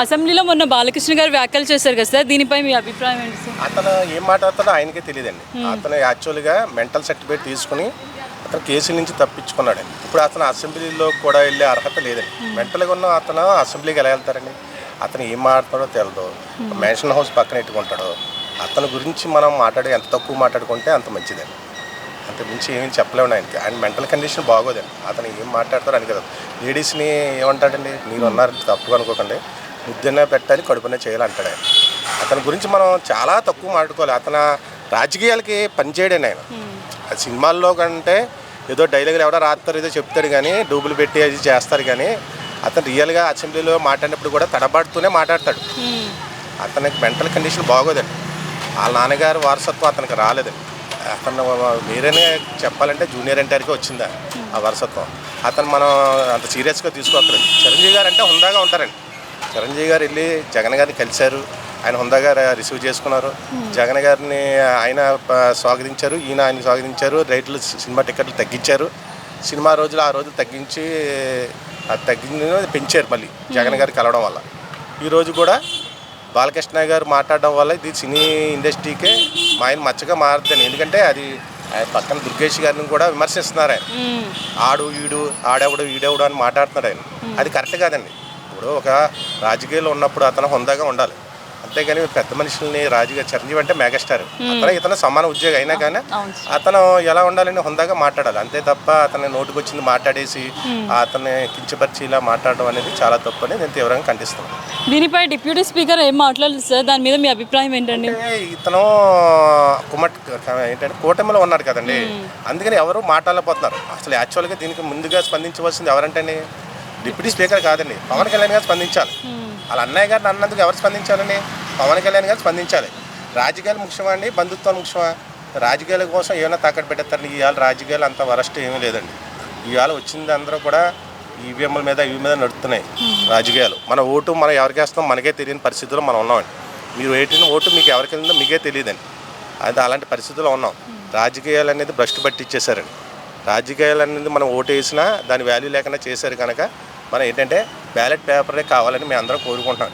అసెంబ్లీలో మొన్న బాలకృష్ణ గారు వ్యాఖ్యలు చేశారు కదా సార్ దీనిపై మీ అభిప్రాయం ఏంటి సార్? అతను ఏం మాట్లాడుతాడో ఆయనకే తెలియదండి. అతను యాక్చువల్గా మెంటల్ సర్టిఫికేట్ తీసుకుని అతను కేసుల నుంచి తప్పించుకున్నాడు. ఇప్పుడు అతను అసెంబ్లీలో కూడా వెళ్ళే అర్హత లేదండి. మెంటల్గా ఉన్న అతను అసెంబ్లీకి ఎలా వెళ్తారండి? అతను ఏం మాట్లాడతాడో తెలియదు మ్యాన్షన్ హౌస్ పక్కన ఎట్టుకుంటాడో అతని గురించి మనం మాట్లాడి ఎంత తక్కువ మాట్లాడుకుంటే అంత మంచిదండి. అంత మించి ఏమీ చెప్పలేము ఆయనకి. ఆయన మెంటల్ కండిషన్ బాగోదండి. అతను ఏం మాట్లాడతారో అని కదా లేడీస్ని ఏమంటాడండి? మీరు ఉన్నారంటే తప్పుగా అనుకోకండి. ముద్దనే పెట్టాలి కడుపునే చేయాలి అంటాడు ఆయన. అతని గురించి మనం చాలా తక్కువ మాట్లాడుకోవాలి. అతను రాజకీయాలకి పనిచేయడండి ఆయన. ఆ సినిమాల్లో కంటే ఏదో డైలాగులు ఎవడో రాస్తారు ఏదో చెప్తాడు కానీ డూబులు పెట్టి అది చేస్తారు కానీ అతను రియల్గా అసెంబ్లీలో మాట్లాడినప్పుడు కూడా తడబడుతూనే మాట్లాడతాడు. అతనికి మెంటల్ కండిషన్ బాగోదండి. వాళ్ళ నాన్నగారు వారసత్వం అతనికి రాలేదండి. అతను మీరేనే చెప్పాలంటే జూనియర్ ఎన్టీఆర్కి వచ్చిందా ఆ వారసత్వం. అతను మనం అంత సీరియస్గా తీసుకోకలేదు చిరంజీవి గారు అంటే హుందాగా ఉంటారండి. చిరంజీవి గారు వెళ్ళి జగన్ గారిని కలిశారు. ఆయన హుందాగా రిసీవ్ చేసుకున్నారు. జగన్ గారిని ఆయన స్వాగతించారు. ఈయన ఆయన స్వాగతించారు. రైట్లు సినిమా టికెట్లు తగ్గించారు. సినిమా రోజులు ఆ రోజులు తగ్గించి తగ్గించి పెంచారు మళ్ళీ జగన్ గారు కలవడం వల్ల. ఈరోజు కూడా బాలకృష్ణ గారు మాట్లాడడం వల్ల ఇది సినీ ఇండస్ట్రీకే మా ఆయన మచ్చగా మారుతుంది ఎందుకంటే అది ఆయన పక్కన దుర్గేష్ గారిని కూడా విమర్శిస్తున్నారు ఆయన. ఆడు ఈడు ఆడెవడు ఈడెవడు అని మాట్లాడుతున్నాడు ఆయన. అది కరెక్ట్ కాదండి. ఇప్పుడు ఒక రాజకీయాల్లో ఉన్నప్పుడు అతను హుందాగా ఉండాలి. అంతేగాని పెద్ద మనుషుల్ని రాజకీయ చిరంజీవి అంటే మెగాస్టార్. అతను ఇతను సమాన ఉద్యోగి అయినా కానీ అతను ఎలా ఉండాలని హుందాగా మాట్లాడాలి. అంతే తప్ప అతని నోటుకు వచ్చింది మాట్లాడేసి అతన్ని కించపరిచి ఇలా మాట్లాడడం అనేది చాలా తప్పు అని నేను తీవ్రంగా ఖండిస్తున్నాను. దీనిపై డిప్యూటీ స్పీకర్ ఏం మాట్లాడలేదు సార్? దాని మీద మీ అభిప్రాయం ఏంటండి? ఇతను కుమట్ ఏంటంటే కూటమిలో ఉన్నాడు కదండి. అందుకని ఎవరు మాట్లాడలేకపోతున్నారు. అసలు యాక్చువల్గా దీనికి ముందుగా స్పందించవలసింది ఎవరంటే డిప్యూటీ స్పీకర్ కాదండి. పవన్ కళ్యాణ్ గారు స్పందించాలి. వాళ్ళ అన్నయ్య గారిని అన్నందుకు ఎవరు స్పందించాలండి? పవన్ కళ్యాణ్ గారు స్పందించాలి. రాజకీయాలు ముఖ్యమా అండి? బంధుత్వాలు ముఖ్యమా? రాజకీయాల కోసం ఏమైనా తాకట్టు పెట్టేస్తారండి? ఇవాళ రాజకీయాలు అంత వరస్ట్ ఏమీ లేదండి. ఇవాళ వచ్చింది అందరూ కూడా ఈవీఎంల మీద ఇవి మీద నడుస్తున్నాయి రాజకీయాలు. మన ఓటు మనం ఎవరికి వేస్తాం మనకే తెలియని పరిస్థితుల్లో మనం ఉన్నామండి. మీరు వేటిన ఓటు మీకు ఎవరికి వెళ్ళిందో మీకే తెలియదండి. అది అలాంటి పరిస్థితుల్లో ఉన్నాం. రాజకీయాలు అనేది భ్రష్టు పట్టించేశారండి. రాజకీయాలు అనేది మనం ఓటు వేసినా దాని వాల్యూ లేకుండా చేశారు కనుక మనం ఏంటంటే బ్యాలెట్ పేపరే కావాలని మేము అందరం కోరుకుంటున్నాం.